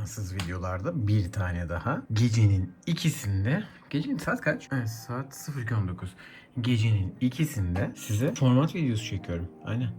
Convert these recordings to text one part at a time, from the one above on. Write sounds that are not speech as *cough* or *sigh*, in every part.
imkansız videolarda bir tane daha. Gecenin ikisinde, gecenin saat kaç? Evet saat 02.19. Gecenin ikisinde size format videosu çekiyorum. Aynen.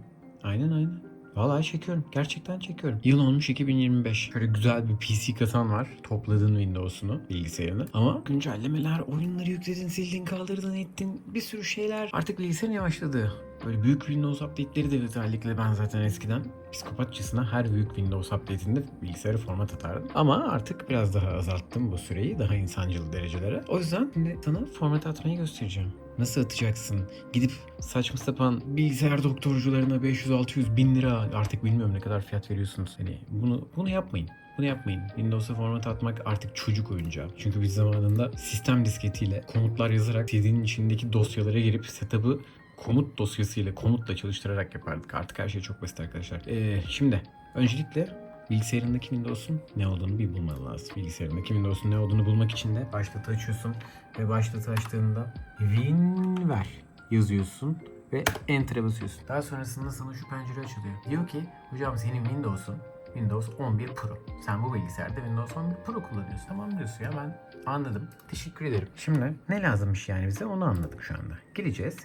Aynen aynen. Vallahi çekiyorum. Gerçekten çekiyorum. Yıl olmuş 2025. Şöyle güzel bir PC kasan var. Topladın Windows'unu, bilgisayarını. Ama güncellemeler, oyunları yükledin, sildin, kaldırdın, ettin. Bir sürü şeyler. Artık bilgisayarın yavaşladı. Böyle büyük Windows update'leri de özellikle ben zaten eskiden psikopatçasına her büyük Windows update'inde bilgisayarı format atardım. Ama artık biraz daha azalttım bu süreyi daha insancıl derecelere. O yüzden şimdi sana format atmayı göstereceğim. Nasıl atacaksın? Gidip saçma sapan bilgisayar doktorcularına 500-600 bin lira artık bilmiyorum ne kadar fiyat veriyorsunuz. Hani bunu bunu yapmayın. Bunu yapmayın. Windows'a format atmak artık çocuk oyuncağı. Çünkü biz zamanında sistem disketiyle komutlar yazarak CD'nin içindeki dosyalara girip setup'ı komut dosyasıyla, komutla çalıştırarak yapardık. Artık her şey çok basit arkadaşlar. Ee, şimdi öncelikle bilgisayarındaki Windows'un ne olduğunu bir bulman lazım. Bilgisayarındaki Windows'un ne olduğunu bulmak için de başlatı açıyorsun ve başlatı açtığında WinVer yazıyorsun ve Enter'a basıyorsun. Daha sonrasında sana şu pencere açılıyor. Diyor ki hocam senin Windows'un Windows 11 Pro. Sen bu bilgisayarda Windows 11 Pro kullanıyorsun. Tamam diyorsun ya ben anladım. Teşekkür ederim. Şimdi ne lazımmış yani bize onu anladık şu anda. Gireceğiz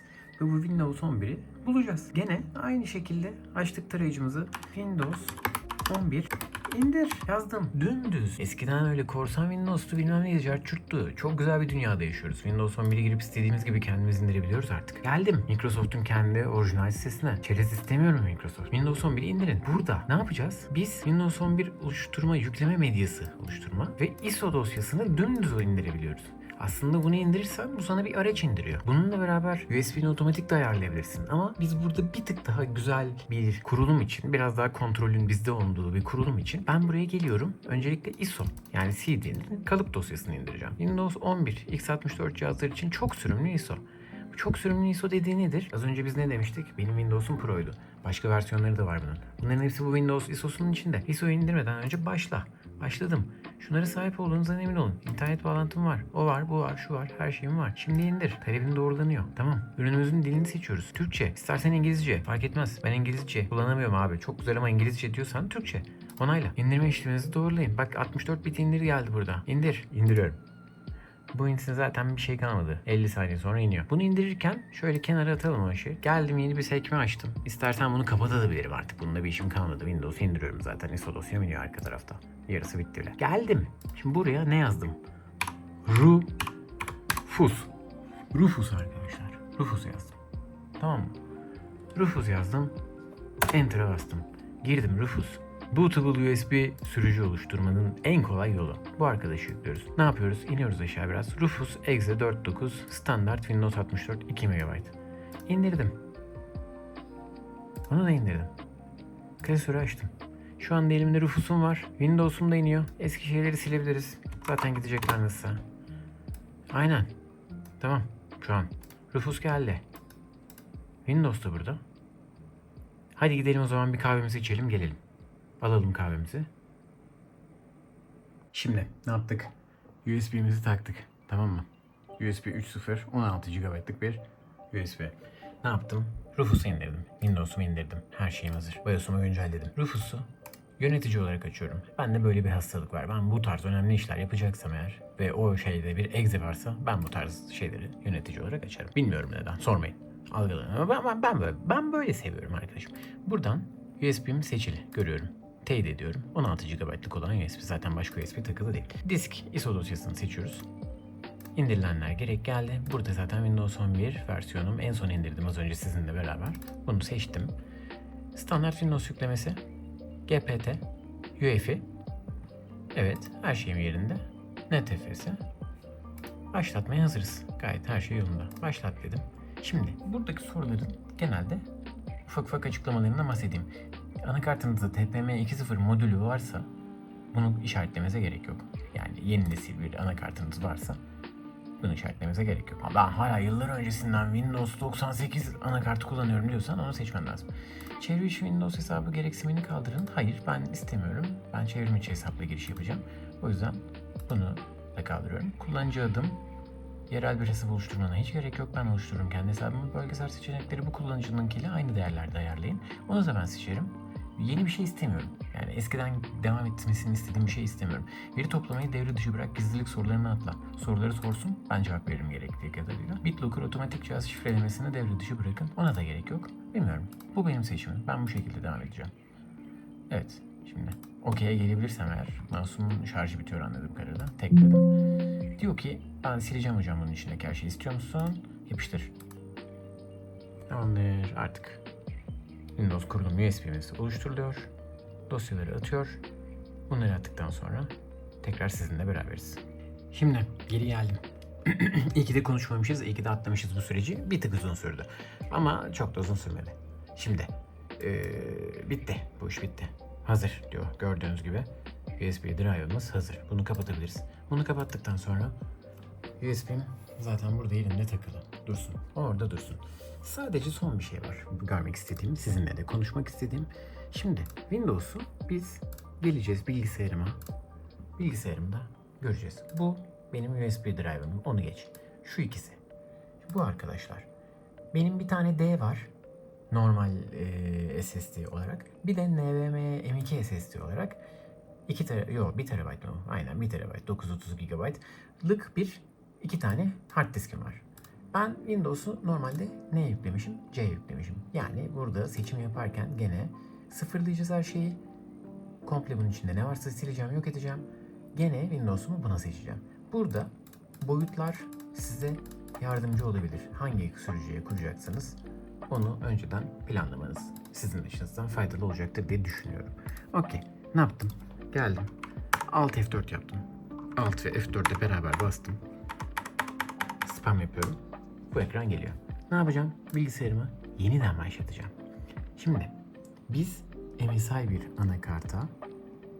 ve bu Windows 11'i bulacağız. Gene aynı şekilde açtık tarayıcımızı. Windows 11 indir. Yazdım. Dümdüz. Eskiden öyle korsan Windows'tu bilmem ne yazar çürttü. Çok güzel bir dünyada yaşıyoruz. Windows 11'e girip istediğimiz gibi kendimiz indirebiliyoruz artık. Geldim. Microsoft'un kendi orijinal sitesine. Çerez istemiyorum Microsoft. Windows 11'i indirin. Burada ne yapacağız? Biz Windows 11 oluşturma, yükleme medyası oluşturma ve ISO dosyasını dümdüz indirebiliyoruz. Aslında bunu indirirsen bu sana bir araç indiriyor. Bununla beraber USB'ni otomatik de ayarlayabilirsin. Ama biz burada bir tık daha güzel bir kurulum için, biraz daha kontrolün bizde olduğu bir kurulum için ben buraya geliyorum. Öncelikle ISO yani CD'nin kalıp dosyasını indireceğim. Windows 11 x64 cihazlar için çok sürümlü ISO. Bu çok sürümlü ISO dediği nedir? Az önce biz ne demiştik? Benim Windows'um Pro'ydu. Başka versiyonları da var bunun. Bunların hepsi bu Windows ISO'sunun içinde. ISO'yu indirmeden önce başla. Başladım. Şunlara sahip olduğunuzdan emin olun. İnternet bağlantım var. O var, bu var, şu var. Her şeyim var. Şimdi indir. Talebin doğrulanıyor. Tamam. Ürünümüzün dilini seçiyoruz. Türkçe. İstersen İngilizce. Fark etmez. Ben İngilizce kullanamıyorum abi. Çok güzel ama İngilizce diyorsan Türkçe. Onayla. İndirme işleminizi doğrulayın. Bak 64 bit indir geldi burada. İndir. İndiriyorum. Bu insin zaten bir şey kalmadı. 50 saniye sonra iniyor. Bunu indirirken şöyle kenara atalım o işi. Geldim yeni bir sekme açtım. İstersen bunu kapatabilirim artık. Bununla bir işim kalmadı. Windows'u indiriyorum zaten. ISO dosyam iniyor arka tarafta. Yarısı bitti bile. Geldim. Şimdi buraya ne yazdım? Rufus. Rufus arkadaşlar. Rufus yazdım. Tamam mı? Rufus yazdım. Enter'a bastım. Girdim Rufus. Bootable USB sürücü oluşturmanın en kolay yolu. Bu arkadaşı yüklüyoruz. Ne yapıyoruz? İniyoruz aşağı biraz. Rufus Exe 4.9 standart Windows 64 2 MB. İndirdim. Bunu da indirdim. Klasörü açtım. Şu anda elimde Rufus'um var. Windows'um da iniyor. Eski şeyleri silebiliriz. Zaten gidecekler nasılsa. Aynen. Tamam. Şu an. Rufus geldi. Windows da burada. Hadi gidelim o zaman bir kahvemizi içelim gelelim. Alalım kahvemizi. Şimdi ne yaptık? USB'mizi taktık. Tamam mı? USB 3.0 16 GB'lık bir USB. Ne yaptım? Rufus'u indirdim. Windows'umu indirdim. Her şeyim hazır. BIOS'umu güncelledim. Rufus'u yönetici olarak açıyorum. Bende böyle bir hastalık var. Ben bu tarz önemli işler yapacaksam eğer ve o şeyde bir exe varsa ben bu tarz şeyleri yönetici olarak açarım. Bilmiyorum neden. Sormayın. Algılayın. Ama ben, ben, ben, böyle, ben böyle seviyorum arkadaşım. Buradan USB'm seçili. Görüyorum. Teyit ediyorum. 16 GB'lık olan USB. Zaten başka USB takılı değil. Disk ISO dosyasını seçiyoruz. İndirilenler gerek geldi. Burada zaten Windows 11 versiyonum. En son indirdim az önce sizinle beraber. Bunu seçtim. Standart Windows yüklemesi. GPT. UEFI. Evet her şeyim yerinde. NTFS. Başlatmaya hazırız. Gayet her şey yolunda. Başlat dedim. Şimdi buradaki soruların genelde ufak ufak açıklamalarından bahsedeyim. Anakartınızda TPM 2.0 modülü varsa bunu işaretlemenize gerek yok. Yani yeni nesil bir anakartınız varsa bunu işaretlemenize gerek yok. Ben hala yıllar öncesinden Windows 98 anakartı kullanıyorum diyorsan onu seçmen lazım. Çevrim içi Windows hesabı gereksinimini kaldırın. Hayır ben istemiyorum. Ben çevrim içi hesapla giriş yapacağım. O yüzden bunu da kaldırıyorum. Kullanıcı adım Yerel bir hesap oluşturmana hiç gerek yok. Ben oluştururum kendi hesabımı. Bölgesel seçenekleri bu kullanıcınınkiyle aynı değerlerde ayarlayın. Onu da ben seçerim. Yeni bir şey istemiyorum. Yani eskiden devam etmesini istediğim bir şey istemiyorum. Veri toplamayı devre dışı bırak, gizlilik sorularını atla. Soruları sorsun, ben cevap veririm gerektiği kadarıyla. BitLocker otomatik cihaz şifrelemesini devre dışı bırakın. Ona da gerek yok. Bilmiyorum. Bu benim seçimim. Ben bu şekilde devam edeceğim. Evet, şimdi OK'ye gelebilirsem eğer, mouse'umun şarjı bitiyor anladığım kadarıyla. Tekledim. Diyor ki, ben sileceğim hocam bunun içindeki her şeyi. İstiyor musun? Yapıştır. Tamamdır artık. Windows kurulum USB'miz oluşturuluyor. Dosyaları atıyor. Bunları attıktan sonra tekrar sizinle beraberiz. Şimdi geri geldim. *clears throat* iyi ki de konuşmamışız, iyi ki de atlamışız bu süreci. Bir tık uzun sürdü. Ama çok da uzun sürmedi. Şimdi eee, bitti. Bu iş bitti. Hazır diyor gördüğünüz gibi. USB drive'ımız hazır. Bunu kapatabiliriz. Bunu kapattıktan sonra USB'm zaten burada elimde takılı. Dursun. Orada dursun. Sadece son bir şey var görmek istediğim, sizinle de konuşmak istediğim. Şimdi Windows'u biz geleceğiz bilgisayarıma. Bilgisayarımda göreceğiz. Bu benim USB drive'ım. Onu geç. Şu ikisi. Bu arkadaşlar. Benim bir tane D var. Normal e, SSD olarak. Bir de NVMe M2 SSD olarak 2 tera, yok 1 terabayt mı? Aynen 1 terabayt, 930 GB'lık bir iki tane hard diskim var. Ben Windows'u normalde ne yüklemişim? C yüklemişim. Yani burada seçim yaparken gene sıfırlayacağız her şeyi. Komple bunun içinde ne varsa sileceğim, yok edeceğim. Gene Windows'umu buna seçeceğim. Burada boyutlar size yardımcı olabilir. Hangi sürücüye kuracaksınız onu önceden planlamanız sizin açınızdan faydalı olacaktır diye düşünüyorum. Okey. Ne yaptım? Geldim. Alt F4 yaptım. Alt ve F4'e beraber bastım. Spam yapıyorum. Bu ekran geliyor. Ne yapacağım? Bilgisayarımı yeniden başlatacağım. Şimdi biz MSI bir anakarta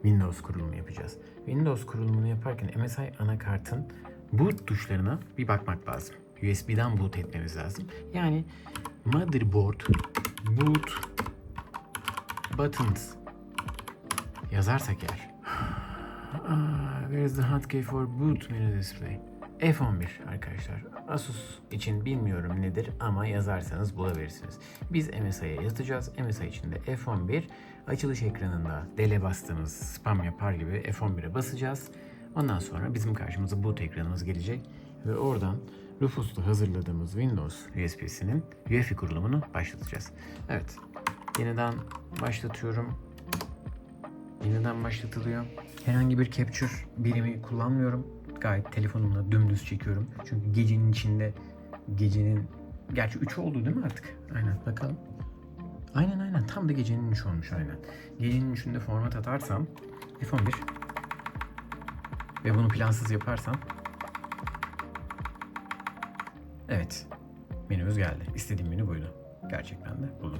Windows kurulumu yapacağız. Windows kurulumunu yaparken MSI anakartın boot tuşlarına bir bakmak lazım. USB'den boot etmemiz lazım. Yani motherboard boot buttons yazarsak eğer *sighs* Ah, Where is the hotkey for boot menu display? F11 arkadaşlar. Asus için bilmiyorum nedir ama yazarsanız bulabilirsiniz. Biz MSI'ye yazacağız. MSI için de F11 açılış ekranında dele bastığımız spam yapar gibi F11'e basacağız. Ondan sonra bizim karşımıza boot ekranımız gelecek ve oradan Rufus'ta hazırladığımız Windows USB'sinin UEFI kurulumunu başlatacağız. Evet. Yeniden başlatıyorum. Yeniden başlatılıyor. Herhangi bir capture birimi kullanmıyorum. Gayet telefonumla dümdüz çekiyorum. Çünkü gecenin içinde gecenin gerçi 3 oldu değil mi artık? Aynen bakalım. Aynen aynen tam da gecenin 3 olmuş aynen. Gecenin 3'ünde format atarsam F11 ve bunu plansız yaparsam Evet. Menümüz geldi. İstediğim menü buydu. Gerçekten de buldum.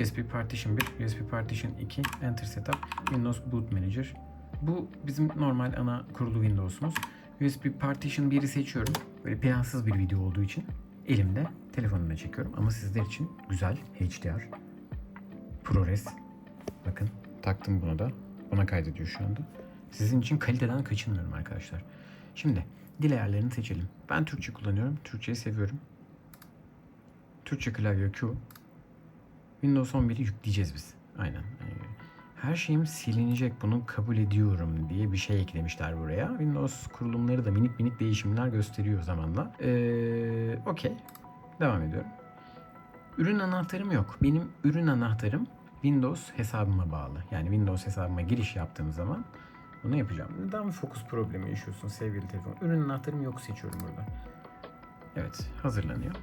USB Partition 1, USB Partition 2, Enter Setup, Windows Boot Manager. Bu bizim normal ana kurulu Windows'umuz. USB Partition 1'i seçiyorum. Böyle plansız bir video olduğu için elimde telefonumda çekiyorum. Ama sizler için güzel HDR, ProRes. Bakın taktım bunu da. Buna kaydediyor şu anda. Sizin için kaliteden kaçınmıyorum arkadaşlar. Şimdi dil ayarlarını seçelim. Ben Türkçe kullanıyorum. Türkçeyi seviyorum. Türkçe klavye Q. Windows 11'i yükleyeceğiz biz. Aynen. Ee, Her şeyim silinecek bunu kabul ediyorum diye bir şey eklemişler buraya. Windows kurulumları da minik minik değişimler gösteriyor zamanla. Ee, Okey. Devam ediyorum. Ürün anahtarım yok. Benim ürün anahtarım Windows hesabıma bağlı. Yani Windows hesabıma giriş yaptığım zaman bunu yapacağım. Neden fokus problemi yaşıyorsun sevgili telefon? Ürün anahtarım yok seçiyorum burada. Evet hazırlanıyor.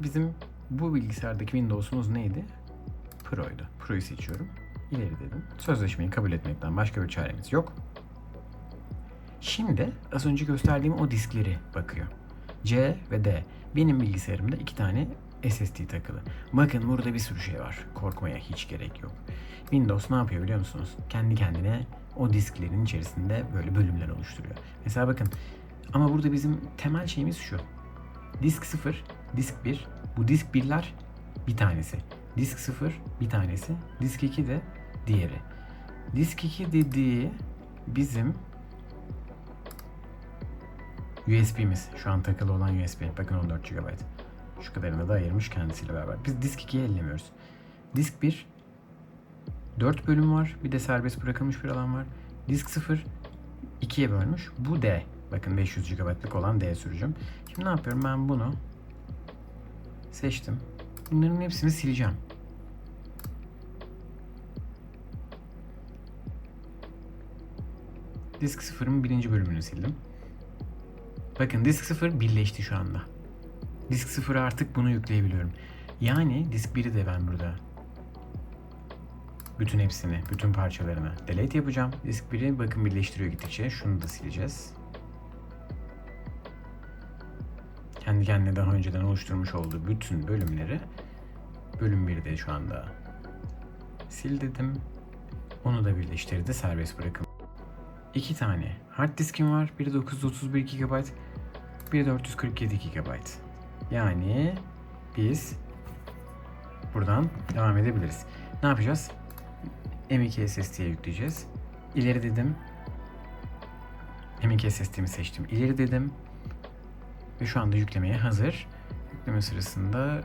Bizim bu bilgisayardaki Windows'umuz neydi? Pro'ydu. Pro'yu seçiyorum. İleri dedim. Sözleşmeyi kabul etmekten başka bir çaremiz yok. Şimdi az önce gösterdiğim o diskleri bakıyor. C ve D. Benim bilgisayarımda iki tane SSD takılı. Bakın burada bir sürü şey var. Korkmaya hiç gerek yok. Windows ne yapıyor biliyor musunuz? Kendi kendine o disklerin içerisinde böyle bölümler oluşturuyor. Mesela bakın ama burada bizim temel şeyimiz şu. Disk 0, disk 1. Bu disk 1'ler bir tanesi. Disk 0 bir tanesi. Disk 2 de diğeri. Disk 2 dediği bizim USB'miz. Şu an takılı olan USB. Bakın 14 GB. Şu kadarını da ayırmış kendisiyle beraber. Biz disk 2'yi ellemiyoruz. Disk 1 4 bölüm var. Bir de serbest bırakılmış bir alan var. Disk 0 2'ye bölmüş. Bu D. Bakın 500 GB'lık olan D sürücüm. Şimdi ne yapıyorum? Ben bunu seçtim. Bunların hepsini sileceğim. Disk 0'ın birinci bölümünü sildim. Bakın disk 0 birleşti şu anda. Disk 0'a artık bunu yükleyebiliyorum. Yani disk 1'i de ben burada bütün hepsini, bütün parçalarını delete yapacağım. Disk 1'i bakın birleştiriyor gittikçe. Şunu da sileceğiz. Kendi kendine daha önceden oluşturmuş olduğu bütün bölümleri bölüm 1'de şu anda sil dedim. Onu da birleştirdi serbest bırakın. İki tane hard diskim var. Biri 931 GB, biri 447 GB. Yani biz buradan devam edebiliriz. Ne yapacağız? M2 SSD'ye yükleyeceğiz. İleri dedim. M2 SSD'mi seçtim. İleri dedim. Ve şu anda yüklemeye hazır. Yükleme sırasında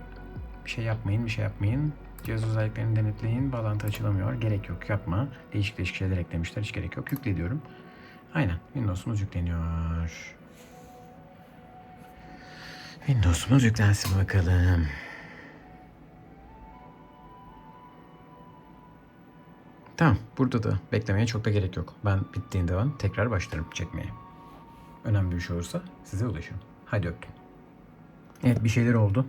bir şey yapmayın, bir şey yapmayın. Cihaz özelliklerini denetleyin. Bağlantı açılamıyor. Gerek yok, yapma. Değişik değişik şeyler eklemişler. Hiç gerek yok. Yükle diyorum. Aynen. Windows'umuz yükleniyor. Windows'umuz yüklensin bakalım. Tamam. Burada da beklemeye çok da gerek yok. Ben bittiğinde ben tekrar başlarım çekmeye. Önemli bir şey olursa size ulaşırım. Hadi öptüm. Evet bir şeyler oldu.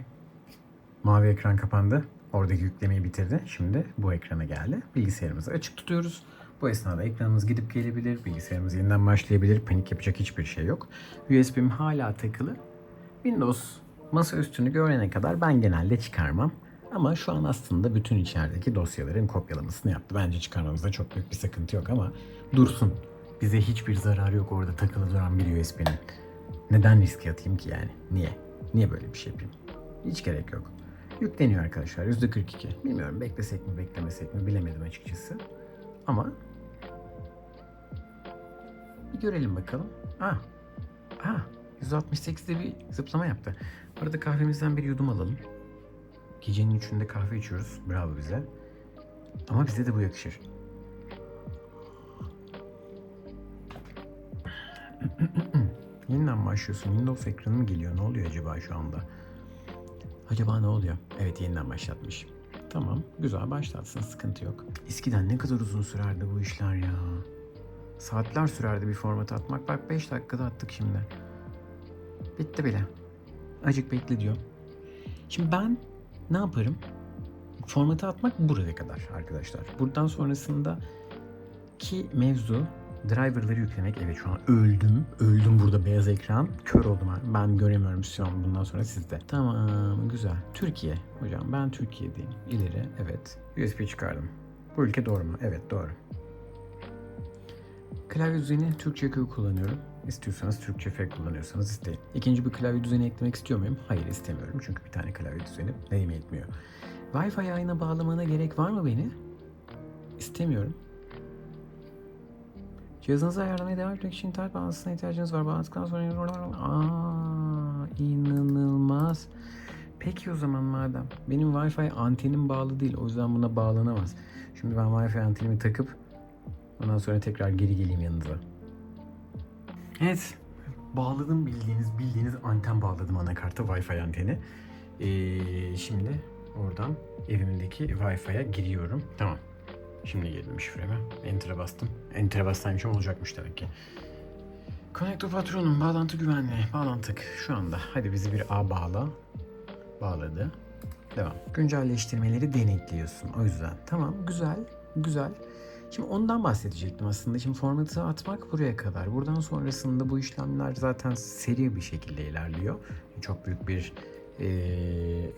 Mavi ekran kapandı. Oradaki yüklemeyi bitirdi. Şimdi bu ekrana geldi. Bilgisayarımızı açık tutuyoruz. Bu esnada ekranımız gidip gelebilir. Bilgisayarımız yeniden başlayabilir. Panik yapacak hiçbir şey yok. USB'm hala takılı. Windows masa üstünü görene kadar ben genelde çıkarmam. Ama şu an aslında bütün içerideki dosyaların kopyalamasını yaptı. Bence çıkarmamızda çok büyük bir sıkıntı yok ama dursun. Bize hiçbir zararı yok orada takılı duran bir USB'nin. Neden riske atayım ki yani? Niye? Niye böyle bir şey yapayım? Hiç gerek yok. Yükleniyor arkadaşlar. %42. Bilmiyorum beklesek mi beklemesek mi bilemedim açıkçası. Ama bir görelim bakalım. Ah. Ah. 168'de bir zıplama yaptı. Arada kahvemizden bir yudum alalım. Gecenin üçünde kahve içiyoruz. Bravo bize. Ama bize de bu yakışır. *clears throat* Yeniden başlıyorsun. Windows ekranı mı geliyor? Ne oluyor acaba şu anda? Acaba ne oluyor? Evet yeniden başlatmış. Tamam güzel başlatsın sıkıntı yok. Eskiden ne kadar uzun sürerdi bu işler ya. Saatler sürerdi bir format atmak. Bak 5 dakikada attık şimdi. Bitti bile. Acık bekle diyor. Şimdi ben ne yaparım? Formatı atmak buraya kadar arkadaşlar. Buradan sonrasında ki mevzu driverları yüklemek. Evet şu an öldüm. Öldüm burada beyaz ekran. Kör oldum. ben. Ben göremiyorum şu an bundan sonra sizde. Tamam güzel. Türkiye. Hocam ben Türkiye'deyim. İleri evet. USB çıkardım. Bu ülke doğru mu? Evet doğru. Klavye düzeni Türkçe Q kullanıyorum. İstiyorsanız Türkçe F kullanıyorsanız isteyin. İkinci bir klavye düzeni eklemek istiyor muyum? Hayır istemiyorum. Çünkü bir tane klavye düzeni neyime yetmiyor. Wi-Fi ayına bağlamana gerek var mı beni? İstemiyorum. Cihazınızı ayarlamaya devam etmek için internet bağlantısına ihtiyacınız var. Bağlantıktan sonra... Aa, inanılmaz. Peki o zaman madem. Benim Wi-Fi antenim bağlı değil. O yüzden buna bağlanamaz. Şimdi ben Wi-Fi antenimi takıp ondan sonra tekrar geri geleyim yanınıza. Evet. Bağladım bildiğiniz bildiğiniz anten bağladım anakarta Wi-Fi anteni. Ee, şimdi oradan evimdeki Wi-Fi'ye giriyorum. Tamam. Şimdi girdim şifreme. Enter'a bastım. Enter'a bassaymışım olacakmış demek ki. Connector patronum bağlantı güvenli. Bağlantık şu anda. Hadi bizi bir A bağla. Bağladı. Devam. Güncelleştirmeleri denetliyorsun. O yüzden. Tamam güzel. Güzel. Şimdi ondan bahsedecektim aslında. Şimdi formatı atmak buraya kadar. Buradan sonrasında bu işlemler zaten seri bir şekilde ilerliyor. Çok büyük bir eee,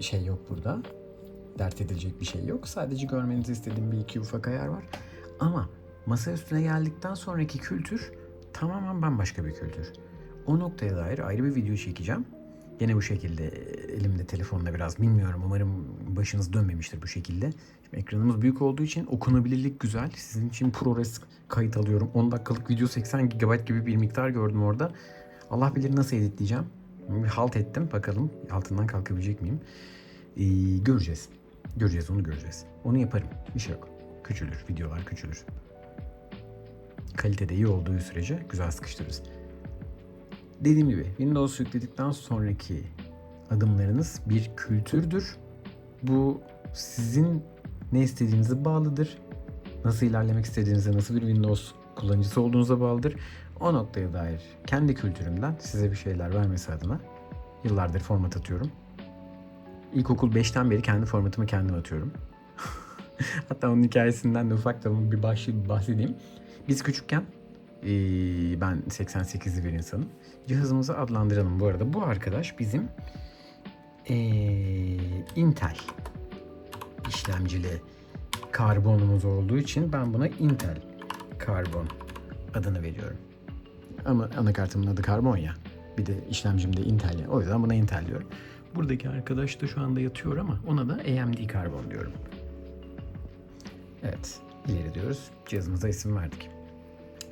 şey yok burada. Dert edilecek bir şey yok. Sadece görmenizi istediğim bir iki ufak ayar var. Ama masa üstüne geldikten sonraki kültür tamamen bambaşka bir kültür. O noktaya dair ayrı bir video çekeceğim. Yine bu şekilde elimde telefonla biraz bilmiyorum. Umarım başınız dönmemiştir bu şekilde. Şimdi ekranımız büyük olduğu için okunabilirlik güzel. Sizin için ProRes kayıt alıyorum. 10 dakikalık video 80 GB gibi bir miktar gördüm orada. Allah bilir nasıl editleyeceğim. Bir halt ettim. Bakalım altından kalkabilecek miyim? Ee, göreceğiz. Göreceğiz onu göreceğiz. Onu yaparım. Bir şey yok. küçülür. Videolar küçülür. Kalitede iyi olduğu sürece güzel sıkıştırırız. Dediğim gibi Windows yükledikten sonraki adımlarınız bir kültürdür. Bu sizin ne istediğinize bağlıdır. Nasıl ilerlemek istediğinize, nasıl bir Windows kullanıcısı olduğunuza bağlıdır. O noktaya dair kendi kültürümden size bir şeyler vermesi adına yıllardır format atıyorum. İlkokul 5'ten beri kendi formatımı kendim atıyorum. *laughs* Hatta onun hikayesinden de ufaktan bir bahs- bahsedeyim. Biz küçükken ben 88'li bir insanım. Cihazımızı adlandıralım bu arada. Bu arkadaş bizim Intel işlemcili karbonumuz olduğu için ben buna Intel karbon adını veriyorum. Ama anakartımın adı karbon ya. Bir de işlemcim de Intel ya. O yüzden buna Intel diyorum. Buradaki arkadaş da şu anda yatıyor ama ona da AMD karbon diyorum. Evet, ileri diyoruz. Cihazımıza isim verdik.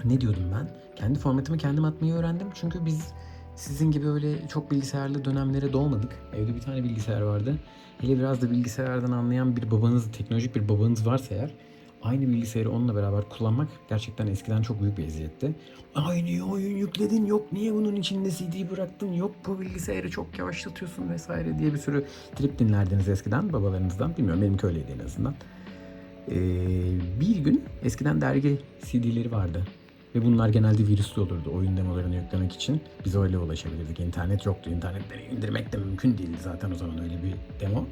Ne diyordum ben? Kendi formatımı kendim atmayı öğrendim. Çünkü biz sizin gibi öyle çok bilgisayarlı dönemlere doğmadık. Evde bir tane bilgisayar vardı. Hele biraz da bilgisayardan anlayan bir babanız, teknolojik bir babanız varsa eğer aynı bilgisayarı onunla beraber kullanmak gerçekten eskiden çok büyük bir eziyetti. Aynı oyun yükledin yok niye bunun içinde CD bıraktın yok bu bilgisayarı çok yavaşlatıyorsun vesaire diye bir sürü trip dinlerdiniz eskiden babalarınızdan. Bilmiyorum benimki öyleydi en azından. Ee, bir gün eskiden dergi CD'leri vardı. Ve bunlar genelde virüslü olurdu oyun demolarını yüklemek için. Biz öyle ulaşabilirdik. İnternet yoktu. İnternetleri indirmek de mümkün değildi zaten o zaman öyle bir demo.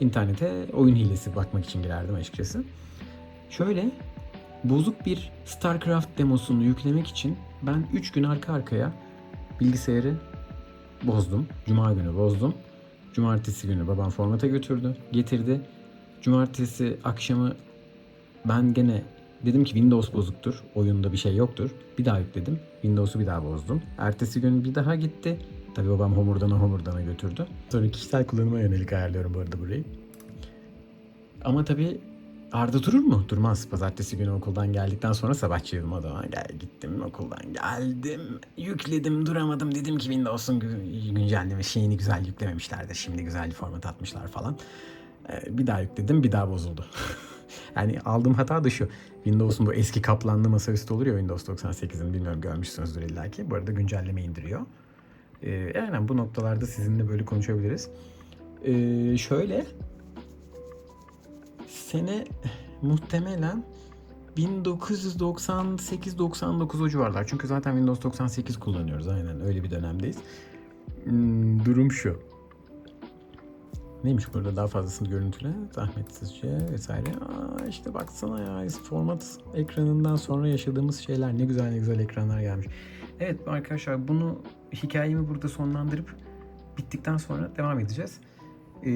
İnternete oyun hilesi bakmak için girerdim açıkçası. Şöyle bozuk bir StarCraft demosunu yüklemek için ben 3 gün arka arkaya bilgisayarı bozdum. Cuma günü bozdum. Cumartesi günü babam formata götürdü, getirdi. Cumartesi akşamı ben gene dedim ki Windows bozuktur. Oyunda bir şey yoktur. Bir daha yükledim. Windows'u bir daha bozdum. Ertesi gün bir daha gitti. Tabii babam homurdana homurdana götürdü. Sonra kişisel kullanıma yönelik ayarlıyorum bu arada burayı. Ama tabii Arda durur mu? Durmaz. Pazartesi günü okuldan geldikten sonra sabahçıydım o zaman. Gel gittim okuldan geldim. Yükledim duramadım. Dedim ki Windows'un gü- güncelleme şeyini güzel yüklememişlerdir. Şimdi güzel bir format atmışlar falan. Ee, bir daha yükledim bir daha bozuldu. *laughs* yani aldığım hata da şu. Windows'un bu eski kaplanlı masaüstü olur ya Windows 98'in bilmiyorum görmüşsünüzdür illa ki. Bu arada güncelleme indiriyor. Ee, aynen bu noktalarda sizinle böyle konuşabiliriz. Ee, şöyle sene *laughs* muhtemelen 1998-99 o civarlar. Çünkü zaten Windows 98 kullanıyoruz. Aynen öyle bir dönemdeyiz. Hmm, durum şu. Neymiş burada daha fazlasını görüntüle, zahmetsizce vesaire. Aa, işte baksana ya format ekranından sonra yaşadığımız şeyler ne güzel ne güzel ekranlar gelmiş. Evet arkadaşlar bunu hikayemi burada sonlandırıp bittikten sonra devam edeceğiz. Ee,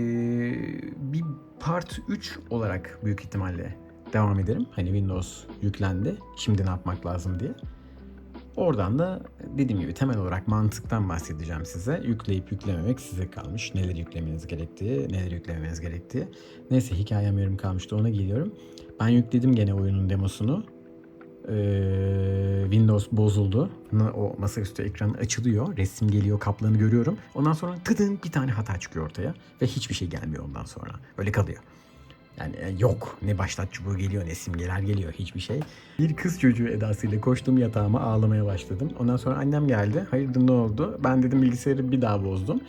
bir part 3 olarak büyük ihtimalle devam ederim. Hani Windows yüklendi. Şimdi ne yapmak lazım diye. Oradan da dediğim gibi temel olarak mantıktan bahsedeceğim size. Yükleyip yüklememek size kalmış. Neler yüklemeniz gerektiği, neler yüklememeniz gerektiği. Neyse hikayem yarım kalmıştı ona geliyorum. Ben yükledim gene oyunun demosunu. Ee, Windows bozuldu. O masaüstü ekranı açılıyor. Resim geliyor, kaplanı görüyorum. Ondan sonra tıdın bir tane hata çıkıyor ortaya. Ve hiçbir şey gelmiyor ondan sonra. Böyle kalıyor. Yani e, yok. Ne başlat çubuğu geliyor ne simgeler geliyor hiçbir şey. Bir kız çocuğu edasıyla koştum yatağıma ağlamaya başladım. Ondan sonra annem geldi. Hayırdır ne oldu? Ben dedim bilgisayarı bir daha bozdum.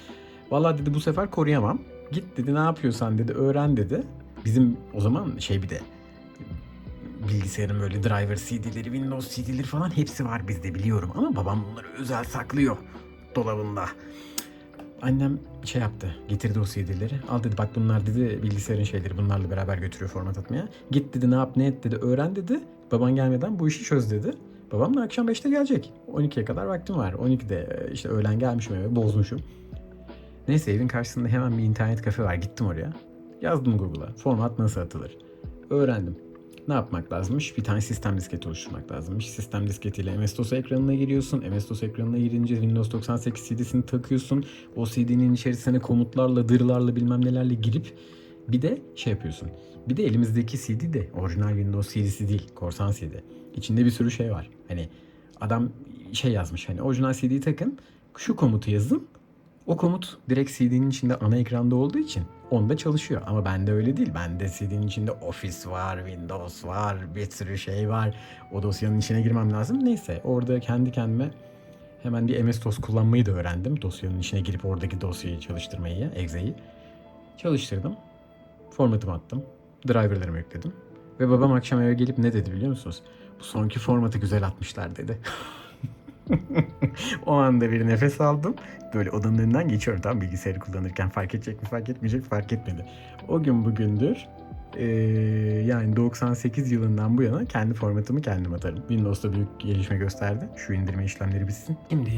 Vallahi dedi bu sefer koruyamam. Git dedi ne yapıyorsan dedi öğren dedi. Bizim o zaman şey bir de bilgisayarın böyle driver CD'leri, Windows CD'leri falan hepsi var bizde biliyorum. Ama babam bunları özel saklıyor dolabında. Annem şey yaptı, getirdi o CD'leri. Al dedi bak bunlar dedi bilgisayarın şeyleri bunlarla beraber götürüyor format atmaya. Git dedi ne yap ne et dedi öğren dedi. Baban gelmeden bu işi çöz dedi. Babam da akşam 5'te gelecek. 12'ye kadar vaktim var. 12'de işte öğlen gelmişim eve bozmuşum. Neyse evin karşısında hemen bir internet kafe var. Gittim oraya. Yazdım Google'a. Format nasıl atılır? Öğrendim. Ne yapmak lazımmış? Bir tane sistem disketi oluşturmak lazımmış. Sistem disketiyle MS-DOS ekranına giriyorsun. MS-DOS ekranına girince Windows 98 CD'sini takıyorsun. O CD'nin içerisine komutlarla, dırlarla bilmem nelerle girip bir de şey yapıyorsun. Bir de elimizdeki CD de orijinal Windows CD'si değil. Korsan CD. İçinde bir sürü şey var. Hani adam şey yazmış hani orijinal CD'yi takın. Şu komutu yazın. O komut direkt CD'nin içinde ana ekranda olduğu için onda çalışıyor. Ama bende öyle değil. Bende CD'nin içinde Office var, Windows var, bir sürü şey var. O dosyanın içine girmem lazım. Neyse orada kendi kendime hemen bir MS-DOS kullanmayı da öğrendim. Dosyanın içine girip oradaki dosyayı çalıştırmayı, Exe'yi. Çalıştırdım. Formatımı attım. Driver'larımı yükledim. Ve babam akşam eve gelip ne dedi biliyor musunuz? Bu sonki formatı güzel atmışlar dedi. *laughs* *laughs* o anda bir nefes aldım. Böyle odanın önünden geçiyorum tam bilgisayarı kullanırken fark edecek mi fark etmeyecek fark etmedi. O gün bugündür eee, yani 98 yılından bu yana kendi formatımı kendim atarım. Windows'ta büyük gelişme gösterdi. Şu indirme işlemleri bitsin. Şimdi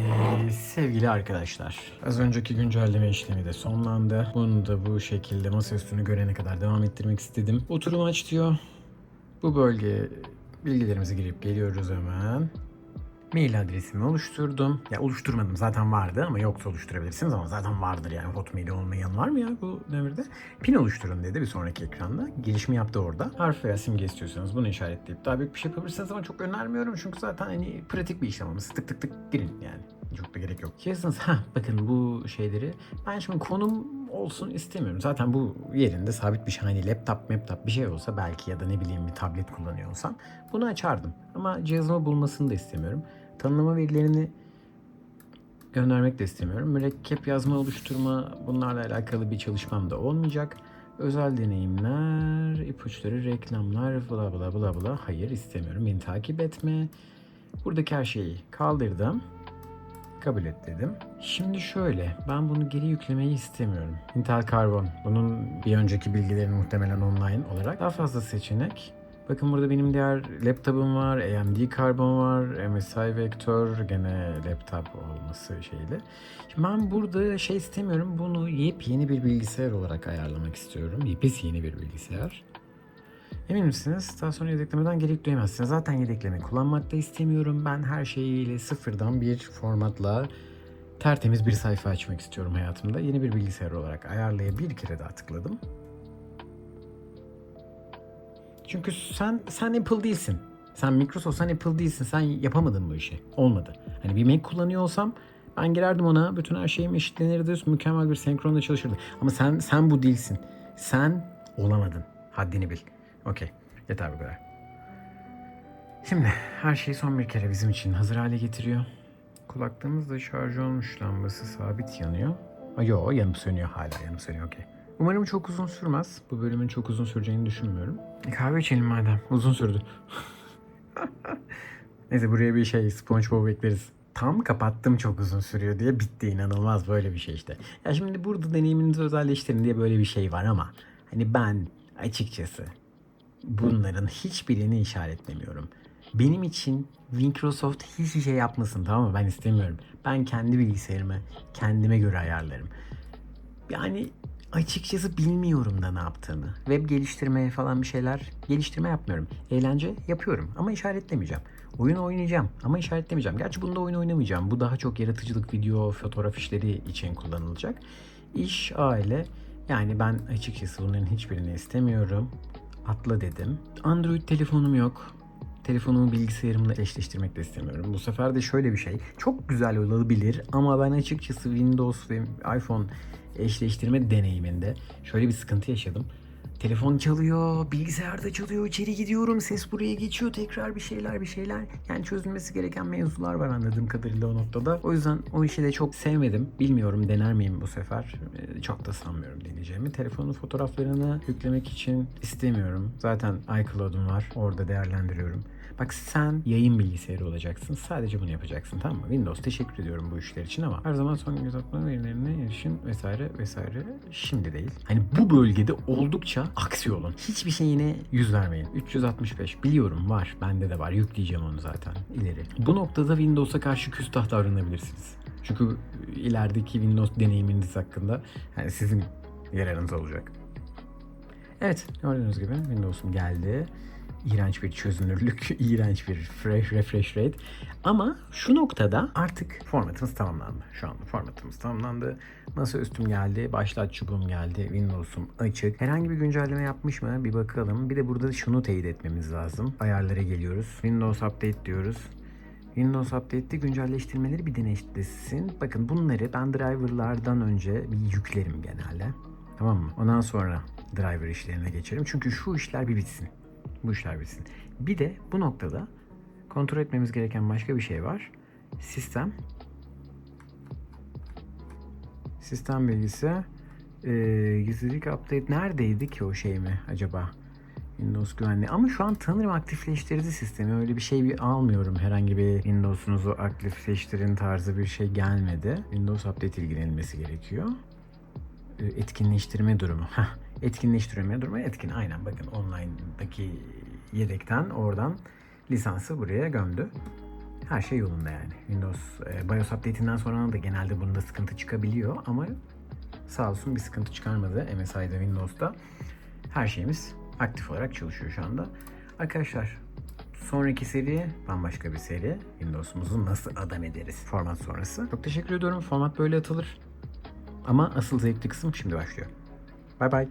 sevgili arkadaşlar az önceki güncelleme işlemi de sonlandı. Bunu da bu şekilde masaüstünü görene kadar devam ettirmek istedim. Oturum aç diyor. Bu bölge bilgilerimizi girip geliyoruz hemen. Mail adresimi oluşturdum. Ya oluşturmadım zaten vardı ama yoksa oluşturabilirsiniz ama zaten vardır yani Hotmail olmayan var mı ya bu devirde? Pin oluşturun dedi bir sonraki ekranda. Gelişimi yaptı orada. Harf veya simge istiyorsanız bunu işaretleyip daha büyük bir şey yapabilirsiniz ama çok önermiyorum çünkü zaten hani pratik bir işlem ama tık tık tık girin yani. Çok da gerek yok. Şeysiniz ha bakın bu şeyleri ben şimdi konum olsun istemiyorum. Zaten bu yerinde sabit bir şey hani laptop laptop bir şey olsa belki ya da ne bileyim bir tablet kullanıyor bunu açardım. Ama cihazımı bulmasını da istemiyorum. Tanımlama verilerini göndermek de istemiyorum. Mürekkep yazma oluşturma bunlarla alakalı bir çalışmam da olmayacak. Özel deneyimler, ipuçları, reklamlar, bla bla bla bla. Hayır istemiyorum. Beni takip etme. Buradaki her şeyi kaldırdım. Kabul et dedim. Şimdi şöyle, ben bunu geri yüklemeyi istemiyorum. Intel Carbon, bunun bir önceki bilgileri muhtemelen online olarak. Daha fazla seçenek. Bakın burada benim diğer laptopum var, AMD Carbon var, MSI Vector gene laptop olması şeyle. Şimdi ben burada şey istemiyorum, bunu yepyeni bir bilgisayar olarak ayarlamak istiyorum. Yepyeni bir bilgisayar. Emin misiniz? Daha sonra yedeklemeden geri yükleyemezsiniz. Zaten yedekleme kullanmak da istemiyorum. Ben her şeyiyle sıfırdan bir formatla tertemiz bir sayfa açmak istiyorum hayatımda. Yeni bir bilgisayar olarak ayarlaya bir kere daha tıkladım. Çünkü sen sen Apple değilsin. Sen Microsoft, sen Apple değilsin. Sen yapamadın bu işi. Olmadı. Hani bir Mac kullanıyor olsam ben girerdim ona. Bütün her şeyim eşitlenirdi. Mükemmel bir senkronla çalışırdı. Ama sen sen bu değilsin. Sen olamadın. Haddini bil. Okey. Yeter bu kadar. Şimdi her şeyi son bir kere bizim için hazır hale getiriyor. Kulaklığımız da şarj olmuş lambası sabit yanıyor. Yo yanıp sönüyor hala yanıp sönüyor okey. Umarım çok uzun sürmez. Bu bölümün çok uzun süreceğini düşünmüyorum. Kahve içelim madem. Uzun sürdü. *laughs* Neyse buraya bir şey SpongeBob ekleriz. Tam kapattım çok uzun sürüyor diye bitti inanılmaz böyle bir şey işte. Ya şimdi burada deneyiminizi özelleştirin diye böyle bir şey var ama hani ben açıkçası bunların hiçbirini işaretlemiyorum. Benim için Microsoft hiçbir şey yapmasın tamam mı? Ben istemiyorum. Ben kendi bilgisayarımı kendime göre ayarlarım. Yani açıkçası bilmiyorum da ne yaptığını. Web geliştirmeye falan bir şeyler geliştirme yapmıyorum. Eğlence yapıyorum ama işaretlemeyeceğim. Oyun oynayacağım ama işaretlemeyeceğim. Gerçi bunda oyun oynamayacağım. Bu daha çok yaratıcılık, video, fotoğraf işleri için kullanılacak. İş, aile. Yani ben açıkçası bunların hiçbirini istemiyorum. Atla dedim. Android telefonum yok. Telefonumu bilgisayarımla eşleştirmek de istemiyorum. Bu sefer de şöyle bir şey. Çok güzel olabilir ama ben açıkçası Windows ve iPhone eşleştirme deneyiminde şöyle bir sıkıntı yaşadım. Telefon çalıyor, bilgisayar da çalıyor, içeri gidiyorum, ses buraya geçiyor, tekrar bir şeyler bir şeyler. Yani çözülmesi gereken mevzular var anladığım kadarıyla o noktada. O yüzden o işi de çok sevmedim. Bilmiyorum dener miyim bu sefer. Ee, Çok da sanmıyorum deneyeceğimi. Telefonun fotoğraflarını yüklemek için istemiyorum. Zaten iCloud'um var. Orada değerlendiriyorum. Bak sen yayın bilgisayarı olacaksın. Sadece bunu yapacaksın tamam mı? Windows teşekkür ediyorum bu işler için ama her zaman son göz atma verilerine erişin vesaire vesaire şimdi değil. Hani bu bölgede oldukça aksi olun. Hiçbir şeyine yüz vermeyin. 365 biliyorum var. Bende de var. Yükleyeceğim onu zaten ileri. Bu noktada Windows'a karşı küstah davranabilirsiniz. Çünkü ilerideki Windows deneyiminiz hakkında yani sizin yararınız olacak. Evet gördüğünüz gibi Windows'um geldi. İğrenç bir çözünürlük, *laughs* iğrenç bir fresh refresh rate. Ama şu noktada artık formatımız tamamlandı. Şu anda formatımız tamamlandı. Masa üstüm geldi, başlat çubuğum geldi, Windows'um açık. Herhangi bir güncelleme yapmış mı? Bir bakalım. Bir de burada şunu teyit etmemiz lazım. Ayarlara geliyoruz. Windows Update diyoruz. Windows Update'te güncelleştirmeleri bir denetlesin. Bakın bunları ben driverlardan önce bir yüklerim genelde. Tamam mı? Ondan sonra driver işlerine geçelim. Çünkü şu işler bir bitsin. Bu işler bitsin. Bir de bu noktada kontrol etmemiz gereken başka bir şey var. Sistem sistem bilgisi ee, gizlilik update neredeydi ki o şey mi acaba? Windows güvenliği. Ama şu an tanırım aktifleştirdi sistemi. Öyle bir şey bir almıyorum. Herhangi bir Windows'unuzu aktifleştirin tarzı bir şey gelmedi. Windows Update ilgilenilmesi gerekiyor. Ee, Etkinleştirme durumu. Heh, etkinleştirme durumu etkin. Aynen bakın online'daki yedekten oradan lisansı buraya gömdü. Her şey yolunda yani. Windows e, BIOS update'inden sonra da genelde bunda sıkıntı çıkabiliyor ama sağ olsun bir sıkıntı çıkarmadı MSI'da Windows'ta. Her şeyimiz aktif olarak çalışıyor şu anda. Arkadaşlar sonraki seri bambaşka bir seri. Windows'umuzu nasıl adam ederiz format sonrası. Çok teşekkür ediyorum. Format böyle atılır. Ama asıl zevkli kısım şimdi başlıyor. Bye bye.